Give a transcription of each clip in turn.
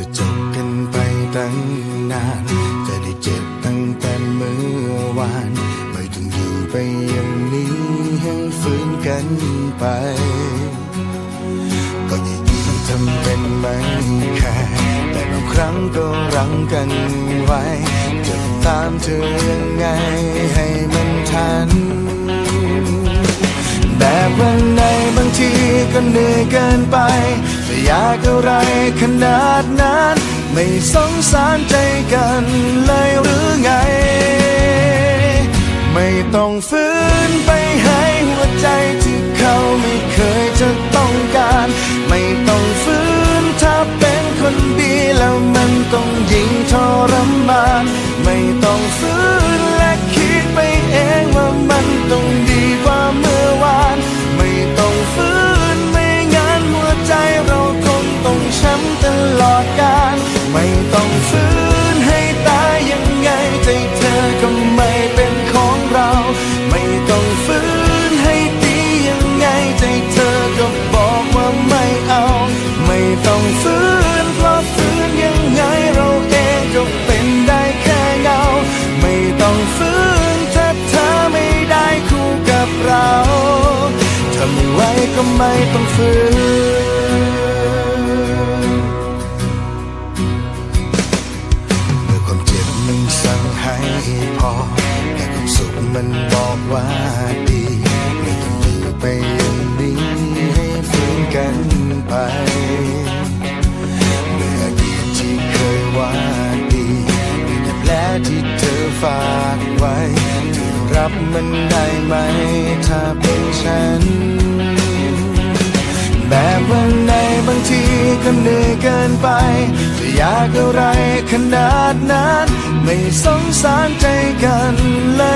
จะจบกันไปตั้งนาน จะได้เจ็บตั้งแต่เมื่อวาน ไม่ต้องอยู่ไปอย่างนี้ให้ฟื้นกันไป ก็อย่ายืนทำเป็นไม่แค่แต่บางครั้งก็รั้งกันไว้ จะตามเธอยังไงให้มันทันแบบวันไหนบางทีก็เหนื่อยเกินไป อยากอะไรขนาดนั้น ไม่สงสารใจกันเลยหรือไง ไม่ต้องฝืนไปให้หัวใจที่เขาไม่เคยจะต้องการ ไม่ต้องฝืนถ้าเป็นคนดีแล้วมันต้องยิ่งทรมาน ไม่ต้องฝืนและคิดไปเองว่ามันต้อง ก็ไม่ต้องฝืนเมื่อความเจ็บมันสั่งให้พอแต่ความสุขมันบอกว่าดีไม่ต้องอยู่ไปอย่างนี้ให้ฟื้นกันไปเมื่ออดีตที่เคยว่าดีมีแต่แผลที่เธอฝากไว้รับมันได้ไหมถ้าเป็นฉัน ก็เหนื่อยเกินไป จะอยากอะไรขนาดนั้น ไม่สงสารใจกันเลย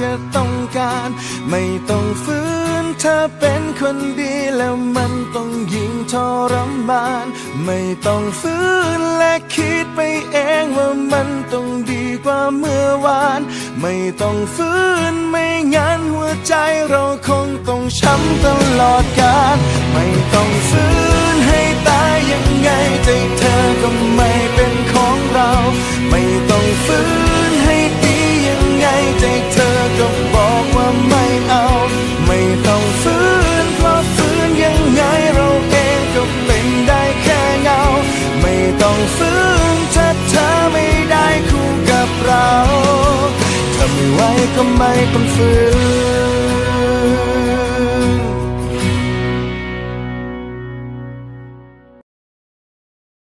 จะต้องการ ไม่ต้องฝืนถ้าเป็นคนดีแล้วมันต้องยิ่งทรมาน ไม่ต้องฝืนและคิดไปเองว่ามันต้องดีกว่าเมื่อวาน ไม่ต้องฝืนไม่งั้นหัวใจเราคงต้องช้ำตลอดกาลไม่ต้องฝืนให้ ก็ไม่ต้องฝืน